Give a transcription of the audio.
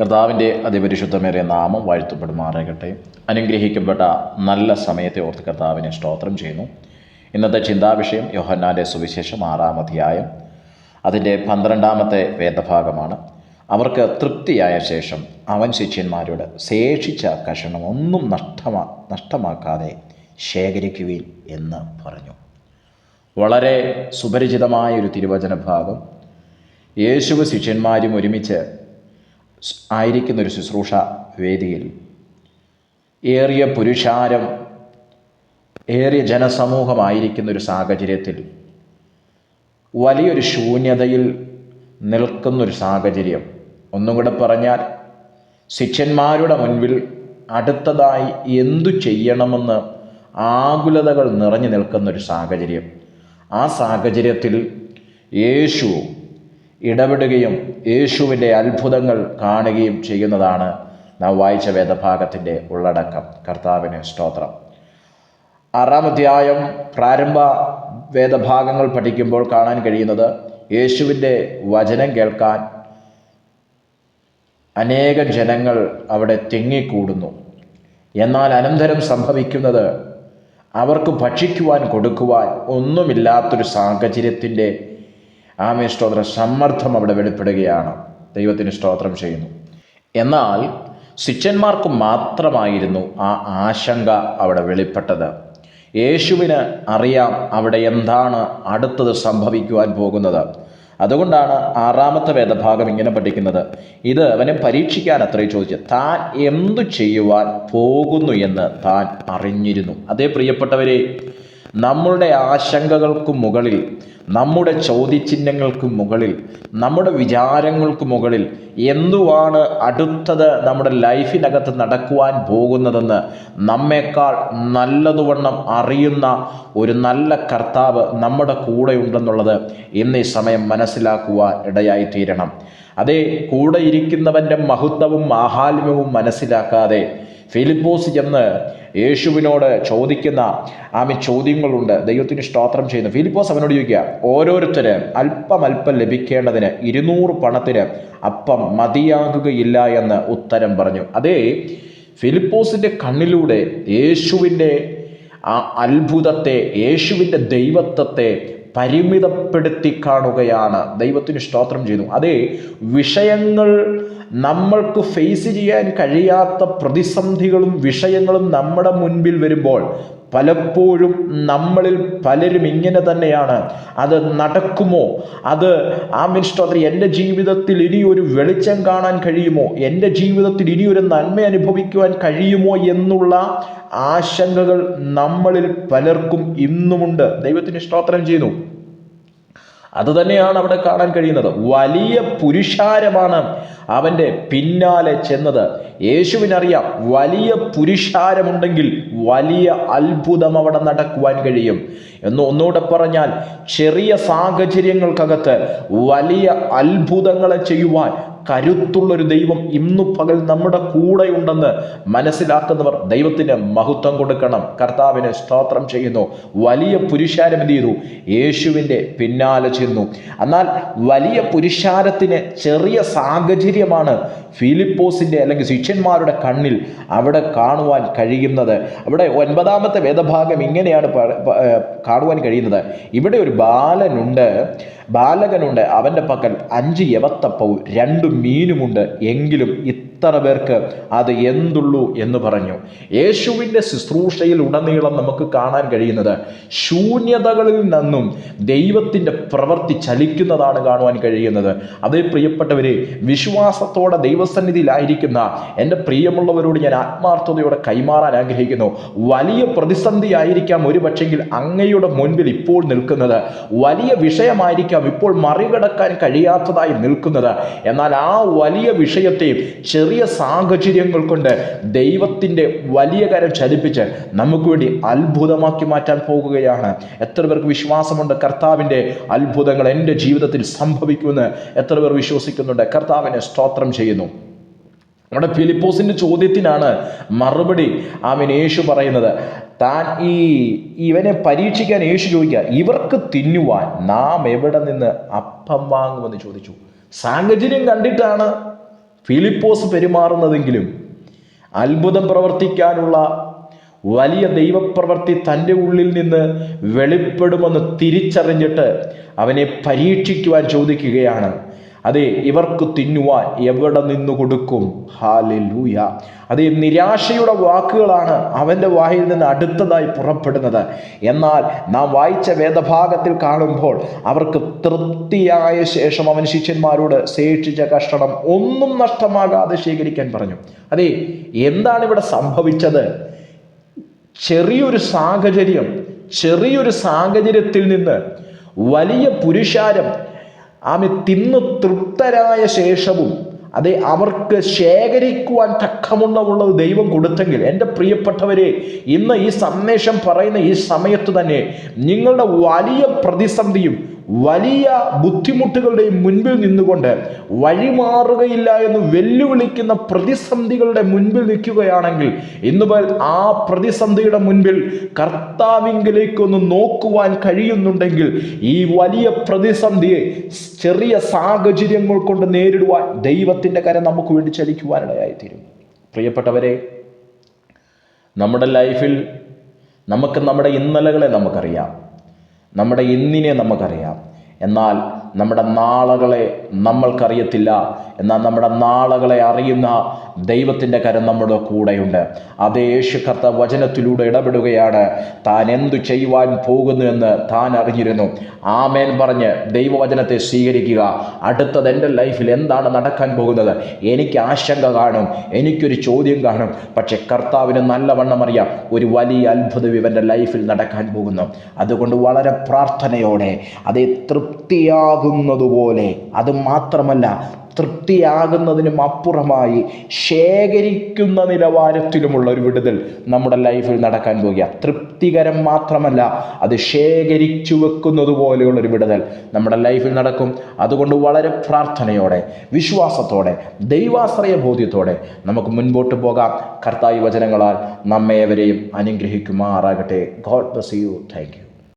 കർത്താവിന്റെ അതിപരിശുദ്ധമേറിയ നാമം വാഴ്ത്തപ്പെടുമാറാകട്ടെ. അനുഗ്രഹിക്കപ്പെട്ട നല്ല സമയത്തെ ഓർത്ത് കർത്താവിനെ സ്തോത്രം ചെയ്യുന്നു. ഇന്നത്തെ ചിന്താവിഷയം യോഹന്നാന്റെ സുവിശേഷം ആറാം അധ്യായം. അതിന്റെ പന്ത്രണ്ടാമത്തെ വേദഭാഗമാണ്. അവർക്ക് തൃപ്തിയായ ശേഷം അവൻ ശിഷ്യന്മാരോട് ശേഷിച്ച കഷണം ഒന്നും നഷ്ടമാ നഷ്ടമാക്കാതെ ശേഖരിക്കുവിൻ എന്ന് പറഞ്ഞു. വളരെ സുപരിചിതമായ ഒരു തിരുവചന ഭാഗം യേശുവ് ശിഷ്യന്മാരും ഒരുമിച്ച് സ് ആയിരിക്കുന്ന ഒരു ശുശ്രൂഷ വേദിയിൽ. ഏറിയ പുരുഷാരം ഏറിയ ജനസമൂഹമായിരിക്കുന്ന ഒരു സാഹചര്യത്തിൽ വലിയൊരു ശൂന്യതയിൽ നിൽക്കുന്നൊരു സാഹചര്യം. ഒന്നും കൂടെ പറഞ്ഞാൽ ശിഷ്യന്മാരുടെ മുൻപിൽ അടുത്തതായി എന്തു ചെയ്യണമെന്ന് ആകുലതകൾ നിറഞ്ഞു നിൽക്കുന്നൊരു സാഹചര്യം. ആ സാഹചര്യത്തിൽ യേശു ഇടപെടുകയും യേശുവിന്റെ അത്ഭുതങ്ങൾ കാണുകയും ചെയ്യുന്നതാണ് നാം വായിച്ച വേദഭാഗത്തിന്റെ ഉള്ളടക്കം. കർത്താവിന് സ്തോത്രം. ആറാം അധ്യായം പ്രാരംഭ വേദഭാഗങ്ങൾ പഠിക്കുമ്പോൾ കാണാൻ കഴിയുന്നത് യേശുവിന്റെ വചനം കേൾക്കാൻ അനേകം ജനങ്ങൾ അവിടെ തിങ്ങിക്കൂടുന്നു. എന്നാൽ അനന്തരം സംഭവിക്കുന്നത് അവർക്ക് ഭക്ഷിക്കുവാൻ കൊടുക്കുവാൻ ഒന്നുമില്ലാത്തൊരു സാഹചര്യത്തിന്റെ ആമേ സ്തോത്ര. സമ്മർദ്ദം അവിടെ വെളിപ്പെടുകയാണ്. ദൈവത്തിന് സ്തോത്രം ചെയ്യുന്നു. എന്നാൽ ശിഷ്യന്മാർക്ക് മാത്രമായിരുന്നു ആ ആശങ്ക അവിടെ വെളിപ്പെട്ടത്. യേശുവിന് അറിയാം അവിടെ എന്താണ് അടുത്തത് സംഭവിക്കുവാൻ പോകുന്നത്. അതുകൊണ്ടാണ് ആറാമത്തെ വേദഭാഗം ഇങ്ങനെ പഠിക്കുന്നത്. ഇത് അവനെ പരീക്ഷിക്കാൻ അത്രയും ചോദിച്ചു താൻ എന്തു ചെയ്യുവാൻ പോകുന്നു എന്ന് താൻ അറിഞ്ഞിരുന്നു. അതേ പ്രിയപ്പെട്ടവരെ നമ്മളുടെ ആശങ്കകൾക്ക് മുകളിൽ നമ്മുടെ ചോദ്യചിഹ്നങ്ങൾക്ക് മുകളിൽ നമ്മുടെ വിചാരങ്ങൾക്ക് മുകളിൽ എന്തുവാണ് അടുത്തത് നമ്മുടെ ലൈഫിനകത്ത് നടക്കുവാൻ പോകുന്നതെന്ന് നമ്മേക്കാൾ നല്ലതുവണ്ണം അറിയുന്ന ഒരു നല്ല കർത്താവ് നമ്മുടെ കൂടെ ഉണ്ടെന്നുള്ളത് ഇന്ന് ഈ സമയം മനസ്സിലാക്കുവാൻ ഇടയായി തീരണം. അതേ കൂടെ ഇരിക്കുന്നവന്റെ മഹത്വവും മാഹാത്മ്യവും മനസ്സിലാക്കാതെ ഫിലിപ്പോസ് ചെന്ന് യേശുവിനോട് ചോദിക്കുന്ന ആമി ചോദ്യങ്ങളുണ്ട്. ദൈവത്തിന് സ്തോത്രം ചെയ്യുന്നു. ഫിലിപ്പോസ് അവനോട് ചോദിക്കുക ഓരോരുത്തര് അല്പം അല്പം ലഭിക്കേണ്ടതിന് ഇരുന്നൂറ് പണത്തിന് അപ്പം മതിയാകുകയില്ല എന്ന് ഉത്തരം പറഞ്ഞു. അതേ ഫിലിപ്പോസിന്റെ കണ്ണിലൂടെ യേശുവിന്റെ ആ അത്ഭുതത്തെ യേശുവിന്റെ ദൈവത്വത്തെ പരിമിതപ്പെടുത്തി കാണുകയാണ് ദൈവത്തിന് സ്തോത്രം ചെയ്യുന്നു. അതേ വിഷയങ്ങൾ നമ്മൾക്ക് ഫേസ് ചെയ്യാൻ കഴിയാത്ത പ്രതിസന്ധികളും വിഷയങ്ങളും നമ്മുടെ മുൻപിൽ വരുമ്പോൾ പലപ്പോഴും നമ്മളിൽ പലരും ഇങ്ങനെ തന്നെയാണ്. അത് നടക്കുമോ? അത് ആ മിനിസ്റ്റർ എന്റെ ജീവിതത്തിൽ ഇനി ഒരു വെളിച്ചം കാണാൻ കഴിയുമോ? എന്റെ ജീവിതത്തിൽ ഇനി ഒരു നന്മ അനുഭവിക്കുവാൻ കഴിയുമോ എന്നുള്ള ആശങ്കകൾ നമ്മളിൽ പലർക്കും ഇന്നുമുണ്ട്. ദൈവത്തിന് സ്തോത്രം ചെയ്യുന്നു. അതുതന്നെയാണ് അവിടെ കാണാൻ കഴിയുന്നത്. വലിയ പുരുഷാരമാണ് അവന്റെ പിന്നാലെ ചെന്നത്. യേശുവിനറിയാം വലിയ പുരുഷാരമുണ്ടെങ്കിൽ വലിയ അത്ഭുതം അവിടെ നടക്കുവാൻ കഴിയും. എന്ന് ഒന്നുകൂടെ പറഞ്ഞാൽ ചെറിയ സാഹചര്യങ്ങൾക്കകത്ത് വലിയ അത്ഭുതങ്ങളെ ചെയ്യുവാൻ കരുത്തുള്ളൊരു ദൈവം ഇന്നു പകൽ നമ്മുടെ കൂടെ ഉണ്ടെന്ന് മനസ്സിലാക്കുന്നവർ ദൈവത്തിന് മഹത്വം കൊടുക്കണം. കർത്താവിനെ സ്തോത്രം ചെയ്യുന്നു. വലിയ പുരുഷാരം എന്ത് ചെയ്തു? യേശുവിന്റെ പിന്നാലെ ചെന്നു. എന്നാൽ വലിയ പുരുഷാരത്തിന് ചെറിയ സാഹചര്യമാണ് ഫിലിപ്പോസിന്റെ അല്ലെങ്കിൽ ശിഷ്യന്മാരുടെ കണ്ണിൽ അവിടെ കാണുവാൻ കഴിയുന്നത്. അവിടെ ഒൻപതാമത്തെ വേദഭാഗം ഇങ്ങനെയാണ് കാണുവാൻ കഴിയുന്നത്. ഇവിടെ ഒരു ബാലനുണ്ട്. ബാലകനുണ്ട്. അവന്റെ പക്കൽ അഞ്ച് യവത്തപ്പവും രണ്ട് മീനുമുണ്ട്. എങ്കിലും ഇത്ര പേർക്ക് അത് എന്തുള്ളൂ എന്ന് പറഞ്ഞു. യേശുവിന്റെ ശുശ്രൂഷയിൽ ഉടനീളം നമുക്ക് കാണാൻ കഴിയുന്നത് ശൂന്യതകളിൽ നിന്നും ദൈവത്തിന്റെ പ്രവൃത്തി ചലിക്കുന്നതാണ് കാണുവാൻ കഴിയുന്നത്. അതേ പ്രിയപ്പെട്ടവരെ വിശ്വാസത്തോടെ ദൈവസന്നിധിയിലായിരിക്കുന്ന എന്റെ പ്രിയമുള്ളവരോട് ഞാൻ ആത്മാർത്ഥതയോടെ കൈമാറാൻ ആഗ്രഹിക്കുന്നു. വലിയ പ്രതിസന്ധി ആയിരിക്കാം ഒരു പക്ഷെങ്കിൽ അങ്ങയുടെ മുൻപിൽ ഇപ്പോൾ നിൽക്കുന്നത്. വലിയ വിഷയമായിരിക്കാം ഇപ്പോൾ മറികടക്കാൻ കഴിയാത്തതായി നിൽക്കുന്നത്. എന്നാൽ ആ വലിയ വിഷയത്തെ ചെറിയ സാഹചര്യങ്ങൾ കൊണ്ട് ദൈവത്തിന്റെ വലിയ കരം ചലിപ്പിച്ച് നമുക്ക് വേണ്ടി അത്ഭുതമാക്കി മാറ്റാൻ പോകുകയാണ്. എത്ര പേർക്ക് വിശ്വാസമുണ്ട്? കർത്താവിന്റെ അത്ഭുതങ്ങൾ എന്റെ ജീവിതത്തിൽ സംഭവിക്കുമെന്ന് എത്ര പേർ വിശ്വസിക്കുന്നുണ്ട്? കർത്താവിനെ സ്തോത്രം ചെയ്യുന്നു. നമ്മുടെ ഫിലിപ്പോസിന്റെ ചോദ്യത്തിനാണ് മറുപടി ആമീൻ യേശു പറയുന്നത്. താൻ ഈ ഇവനെ പരീക്ഷിക്കാൻ യേശു ചോദിക്കുക ഇവർക്ക് തിന്നുവാൻ നാം എവിടെ നിന്ന് അപ്പം വാങ്ങുമെന്ന് ചോദിച്ചു. സാഹചര്യം കണ്ടിട്ടാണ് ഫിലിപ്പോസ് പെരുമാറുന്നതെങ്കിലും അത്ഭുതം പ്രവർത്തിക്കാനുള്ള വലിയ ദൈവപ്രവൃത്തി തന്റെ ഉള്ളിൽ നിന്ന് വെളിപ്പെടുമെന്ന് തിരിച്ചറിഞ്ഞിട്ട് അവനെ പരീക്ഷിക്കുവാൻ ചോദിക്കുകയാണ്. അതെ ഇവർക്ക് തിന്നുവാൻ എവിടെ നിന്ന് കൊടുക്കും? ഹാലൂയ അതേ നിരാശയുടെ വാക്കുകളാണ് അവന്റെ വായിൽ നിന്ന് അടുത്തതായി പുറപ്പെടുന്നത്. എന്നാൽ നാം വായിച്ച വേദഭാഗത്തിൽ കാണുമ്പോൾ അവർക്ക് തൃപ്തിയായ ശേഷം അവൻ ശിഷ്യന്മാരോട് ശേഷിച്ച കഷ്ടണം ഒന്നും നഷ്ടമാകാതെ ശേഖരിക്കാൻ പറഞ്ഞു. അതെ എന്താണ് ഇവിടെ സംഭവിച്ചത്? ചെറിയൊരു സാഹചര്യം ചെറിയൊരു സാഹചര്യത്തിൽ നിന്ന് വലിയ പുരുഷാരം ആമെ തിന്നു തൃപ്തരായ ശേഷവും അതെ അവർക്ക് ശേഖരിക്കുവാൻ തക്കമുള്ളമുള്ളത് ദൈവം കൊടുത്തെങ്കിൽ എന്റെ പ്രിയപ്പെട്ടവരെ ഇന്ന് ഈ സന്ദേശം പറയുന്ന ഈ സമയത്ത് തന്നെ നിങ്ങളുടെ വലിയ പ്രതിസന്ധിയും വലിയ ബുദ്ധിമുട്ടുകളുടെയും മുൻപിൽ നിന്നുകൊണ്ട് വഴിമാറുകയില്ല എന്ന് വെല്ലുവിളിക്കുന്ന പ്രതിസന്ധികളുടെ മുൻപിൽ നിൽക്കുകയാണെങ്കിൽ ഇന്ന് ആ പ്രതിസന്ധിയുടെ മുൻപിൽ കർത്താവിങ്കിലേക്കൊന്ന് നോക്കുവാൻ കഴിയുന്നുണ്ടെങ്കിൽ ഈ വലിയ പ്രതിസന്ധിയെ ചെറിയ സാഹചര്യങ്ങൾ കൊണ്ട് നേരിടുവാൻ ദൈവത്തിന്റെ കരം നമുക്ക് വേണ്ടി ചലിക്കുവാനിടയായിത്തീരും. പ്രിയപ്പെട്ടവരെ നമ്മുടെ ലൈഫിൽ നമുക്ക് നമ്മുടെ ഇന്നലകളെ നമുക്കറിയാം. നമ്മുടെ ഇന്നിനെ നമുക്കറിയാം? എന്നാൽ നമ്മുടെ നാളകളെ നമ്മൾക്കറിയത്തില്ല. എന്നാൽ നമ്മുടെ നാളകളെ അറിയുന്ന ദൈവത്തിന്റെ കരം നമ്മുടെ കൂടെയുണ്ട്. അതേ യേശു കർത്ത വചനത്തിലൂടെ ഇടപെടുകയാണ്. താൻ എന്തു ചെയ്യുവാൻ പോകുന്നു എന്ന് താൻ അറിഞ്ഞിരുന്നു. ആമേൻ പറഞ്ഞ് ദൈവവചനത്തെ സ്വീകരിക്കുക. അടുത്തത് എന്റെ ലൈഫിൽ എന്താണ് നടക്കാൻ പോകുന്നത്? എനിക്ക് ആശങ്ക കാണും. എനിക്കൊരു ചോദ്യം കാണും. പക്ഷെ കർത്താവിന് നല്ലവണ്ണം അറിയാം. ഒരു വലിയ അത്ഭുതം ഇവന്റെ ലൈഫിൽ നടക്കാൻ പോകുന്നു. അതുകൊണ്ട് വളരെ പ്രാർത്ഥനയോടെ അതേ തൃപ്തിയാകുന്നതുപോലെ അത് മാത്രമല്ല തൃപ്തിയാകുന്നതിനും അപ്പുറമായി ശേഖരിക്കുന്ന നിലവാരത്തിലുമുള്ള ഒരു വിടുതൽ നമ്മുടെ ലൈഫിൽ നടക്കാൻ പോകുക. തൃപ്തികരം മാത്രമല്ല അത് ശേഖരിച്ചു വെക്കുന്നത് പോലെയുള്ള ഒരു വിടുതൽ നമ്മുടെ ലൈഫിൽ നടക്കും. അതുകൊണ്ട് വളരെ പ്രാർത്ഥനയോടെ വിശ്വാസത്തോടെ ദൈവാശ്രയ ബോധ്യത്തോടെ നമുക്ക് മുൻപോട്ട് പോകാം. കർത്തായി വചനങ്ങളാൽ നമ്മേവരെയും അനുഗ്രഹിക്കുമാറാകട്ടെ. God bless you thank you